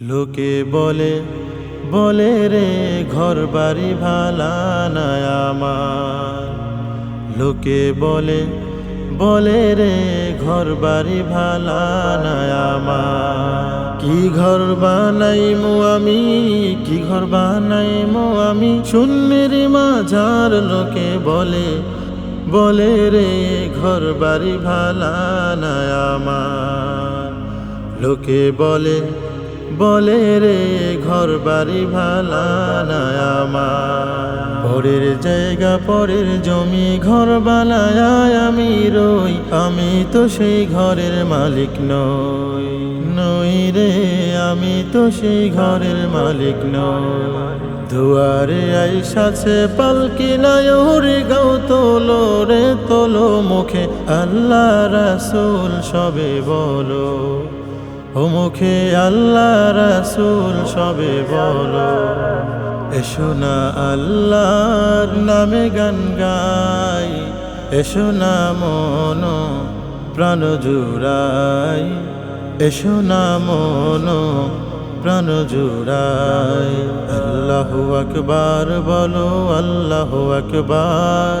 লোকে বলে বলে রে ঘর বাড়ি ভালা আমার। লোকে বলে বলে রে ঘর বাড়ি ভালা কি ঘর বানাই মো আমি, কি ঘর বানাই মো আমি? শূন্যের মাঝার লোকে বলে বলে রে ঘর বাড়ি ভালা আমার। লোকে বলে বলে রে ঘর বাড়ি ভালা পরের জায়গা, পরের জমি ঘর বানায় আমি রই। আমি তো সেই ঘরের মালিক নই। নই রে, আমি তো সেই ঘরের মালিক নই। দুয়ারে আইসাছে পালকি নাই গাও তোলো রে, তোলো মুখে। আল্লাহ রাসূল সবে বলো। ও মুখে আল্লাহ রাসূল সবে বলো, এসো না আল্লাহর নামে গান গাই, এসো না মন প্রাণ জুড়াই, এসো না মন প্রাণ জুড়াই। আল্লাহু আকবার বলো, আল্লাহু আকবার।